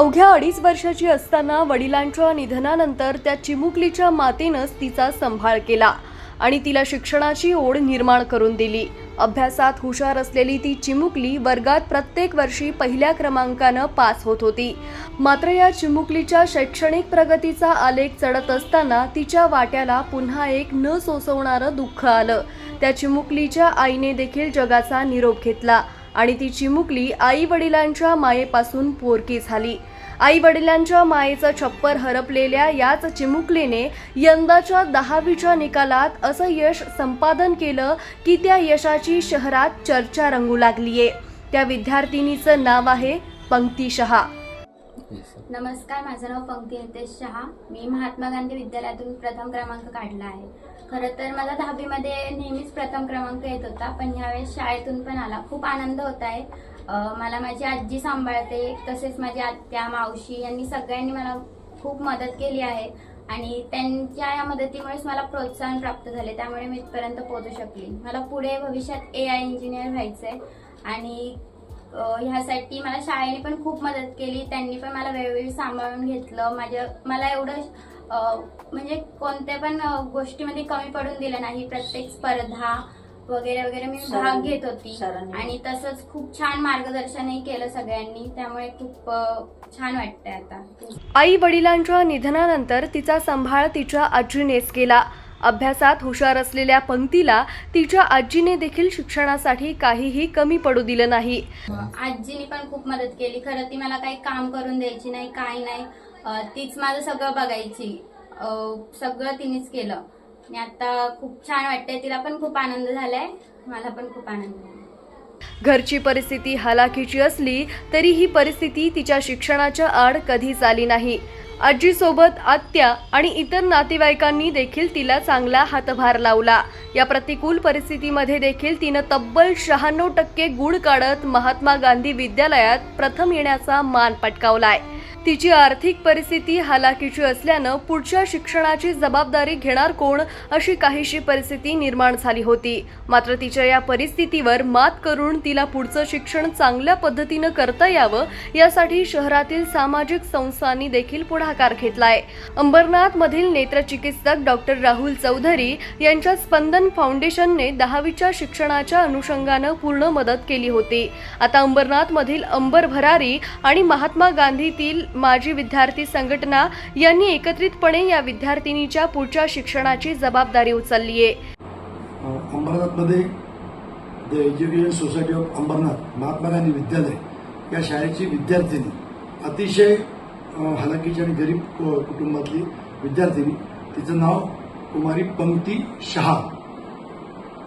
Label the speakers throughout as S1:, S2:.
S1: अवघ्या अडीच वर्षाची असताना वडिलांच्या निधनानंतर त्या चिमुकलीच्या मातेनंच तिचा सांभाळ केला आणि तिला शिक्षणाची ओढ निर्माण करून दिली. अभ्यासात हुशार असलेली ती चिमुकली वर्गात प्रत्येक वर्षी पहिल्या क्रमांकानं पास होत होती. मात्र या चिमुकलीच्या शैक्षणिक प्रगतीचा आलेख चढत असताना तिच्या वाट्याला पुन्हा एक न सोसवणारं दुःख आलं. त्या चिमुकलीच्या आईने देखील जगाचा निरोप घेतला आणि ती चिमुकली आई वडिलांच्या मायेपासून पोरकी झाली. आई वडिलांच्या मायेचं छप्पर हरपलेल्या याच चिमुकलीने यंदाच्या दहावीच्या निकालात असं यश संपादन केलं की त्या यशाची शहरात चर्चा रंगू लागलीये. त्या विद्यार्थिनीचं नाव आहे पंक्ती शहा.
S2: नमस्कार माझं नाव पंक्ती हितेश शहा. मी महात्मा गांधी विद्यालयातून प्रथम क्रमांक काढला आहे. खरं तर मला दहावीमध्ये नेहमीच प्रथम क्रमांक येत होता पण यावेळेस शाळेतून पण आला. खूप आनंद होत आहे. मला माझी आजी सांभाळते तसेच माझी आत्या मावशी यांनी सगळ्यांनी मला खूप मदत केली आहे. आणि त्यांच्या या मदतीमुळेच मला प्रोत्साहन प्राप्त झाले त्यामुळे मी इथपर्यंत पोहोचू शकली. मला पुढे भविष्यात ए आय इंजिनियर व्हायचं आहे आणि ह्यासाठी मला शाळेने पण खूप मदत केली. त्यांनी पण मला वेळोवेळी सांभाळून घेतलं. माझ्या मला एवढं म्हणजे कोणत्या पण गोष्टीमध्ये कमी पडून दिलं नाही. प्रत्येक स्पर्धा वगैरे वगैरे मी भाग घेत होती.
S3: सरांनी.
S2: आणि तसंच खूप छान मार्गदर्शनही केलं सगळ्यांनी. त्यामुळे खूप अ, छान वाटतंय आता.
S1: आई वडिलांच्या निधनानंतर तिचा सांभाळ तिच्या आजीनेच केला. अभ्यासात हुशार असलेल्या पंक्तीला तिच्या आजीने देखील शिक्षणासाठी काहीही कमी पडू दिलं नाही.
S2: आजीने पण खूप मदत केली. खरं ती मला काही काम करून द्यायची नाही काही नाही. अं, तीच माझं सगळं बघायची. अं, सगळं तिनेच केलं. आणि आता खूप छान वाटतंय. तिला पण खूप आनंद झालाय. मला पण खूप आनंद झाला
S1: घरची परिस्थिती हलाखीची असली तरी ही परिस्थिती तिच्या शिक्षणाच्या आड कधीच आली नाही. आजीसोबत आत्या आणि इतर नातेवाईकांनी देखील तिला चांगला हातभार लावला. या प्रतिकूल परिस्थितीमध्ये देखील तिनं तब्बल शहाण्णव टक्के गुण काढत महात्मा गांधी विद्यालयात प्रथम येण्याचा मान पटकावलाय. तिची आर्थिक परिस्थिती हालाकीची असल्यानं पुढच्या शिक्षणाची जबाबदारी घेणार कोण अशी काहीशी परिस्थिती निर्माण झाली होती. मात्र तिच्या या परिस्थितीवर मात करून तिला पुढचं शिक्षण चांगल्या पद्धतीनं करता यावं यासाठी शहरातील सामाजिक संस्थांनी देखील पुढाकार घेतलाय. अंबरनाथ मधील नेत्रचिकित्सक डॉक्टर राहुल चौधरी यांच्या स्पंदन फाउंडेशनने दहावीच्या शिक्षणाच्या अनुषंगानं पूर्ण मदत केली होती. आता अंबरनाथ मधील अंबर भरारी आणि महात्मा गांधीतील माजी विद्यार्थी संघटना यांनी एकत्रितपणे या विद्यार्थिनीच्या पुढच्या शिक्षणाची जबाबदारी उचलली आहे.
S4: अंबरनाथमध्ये the education society of Ambarnath Mahatma Gandhi विद्यालय या शाळेची विद्यार्थिनी अतिशय अ, हलाखीची आणि गरीब कुटुंबातली विद्यार्थिनी तिचं नाव कुमारी पंक्ती शहा.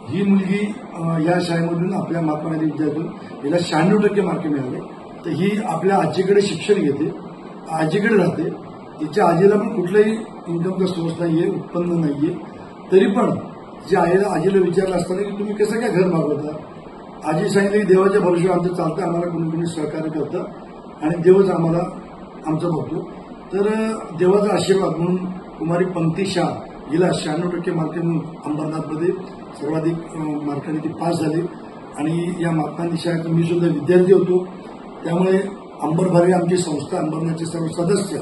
S4: ही मुलगी या शाळेमधून आपल्या महात्मा गांधी विद्यालयातून हिला शहाण्णव टक्के मार्क मिळाले. तर ही आपल्या आजीकडे शिक्षण घेते. आजीकडे राहते. तिच्या आजीला पण कुठलाही इन्कमचा सोर्स नाहीये उत्पन्न नाहीये. तरी पण जे आईला आजीला विचारलं असताना की तुम्ही कसं काय घर मागवता? आजी सांगितलं की देवाच्या भरोश्यावर आमचं चालतं आम्हाला कोणी कोणी सहकार्य करतं आणि देवच आम्हाला आमचं बघतो तर देवाचा आशीर्वाद म्हणून कुमारी पंक्ती शाह हिला शहाण्णव टक्के मार्क म्हणून अंबरनाथमध्ये सर्वाधिक मार्काने ती पास झाली. आणि या महात्मा शाळेत मी सुद्धा विद्यार्थी होतो. त्यामुळे अंबरभारी आमची संस्था अंबरनाथचे सर्व सदस्य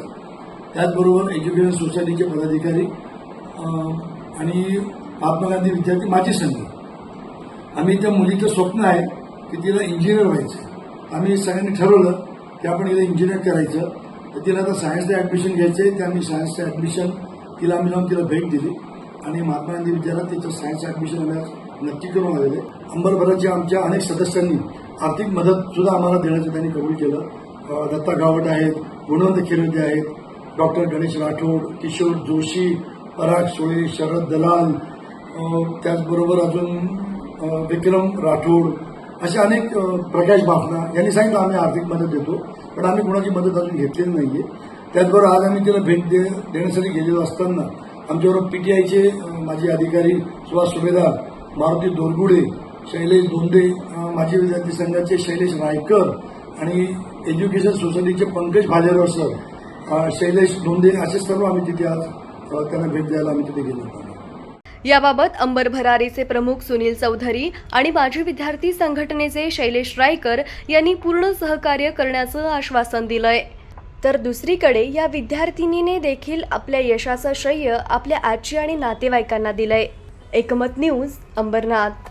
S4: त्याचबरोबर एज्युकेशन सोसायटीचे पदाधिकारी आणि महात्मा गांधी विद्यार्थी माझी संघ. आम्ही त्या मुलीचं स्वप्न आहे की तिला इंजिनियर व्हायचं. आम्ही सगळ्यांनी ठरवलं की आपण हिला इंजिनियर करायचं. तर तिला आता सायन्सला ॲडमिशन घ्यायचं आहे ते आम्ही सायन्सचं ॲडमिशन तिला आम्ही जाऊन तिला भेट दिली. आणि महात्मा गांधी विद्यालयात तिचं सायन्स ॲडमिशन आम्ही नक्की करून आलेले अंबरभराच्या आमच्या अनेक सदस्यांनी आर्थिक मदत सुद्धा आम्हाला देण्याचं त्यांनी कबूल केलं. दत्ता गावट आहेत गुणवंत खिरवते आहेत डॉक्टर गणेश राठोड किशोर जोशी पराग सोळे शरद दलाल त्याचबरोबर अजून विक्रम राठोड असे अनेक प्रकाश बाफना यांनी सांगितलं आम्ही आर्थिक मदत देतो पण आम्ही कोणाची मदत अजून घेतलेली नाही आहे त्याचबरोबर आज आम्ही तिला भेट दे देण्यासाठी गेलेलो असताना आमच्याबरोबर पीटीआयचे माजी अधिकारी सुभाष सुभेदार मारुती दोरगुडे शैलेश दोंदे माजी विद्यार्थी संघाचे शैलेश रायकर आणि एज्युकेशन सोसायटीचे पंकज भालेराव सर शैलेश धोंदे असे सर्व आम्ही तिथे आज त्यांना भेट द्यायला आम्ही तिथे गेलो
S1: याबाबत अंबर भरारीचे प्रमुख सुनील चौधरी आणि माजी विद्यार्थी संघटनेचे शैलेश रायकर यांनी पूर्ण सहकार्य करण्याचं आश्वासन दिलंय. तर दुसरीकडे या विद्यार्थिनीने देखील आपल्या यशाचं श्रेय आपल्या आजी आणि नातेवाईकांना दिलंय. एकमत न्यूज अंबरनाथ.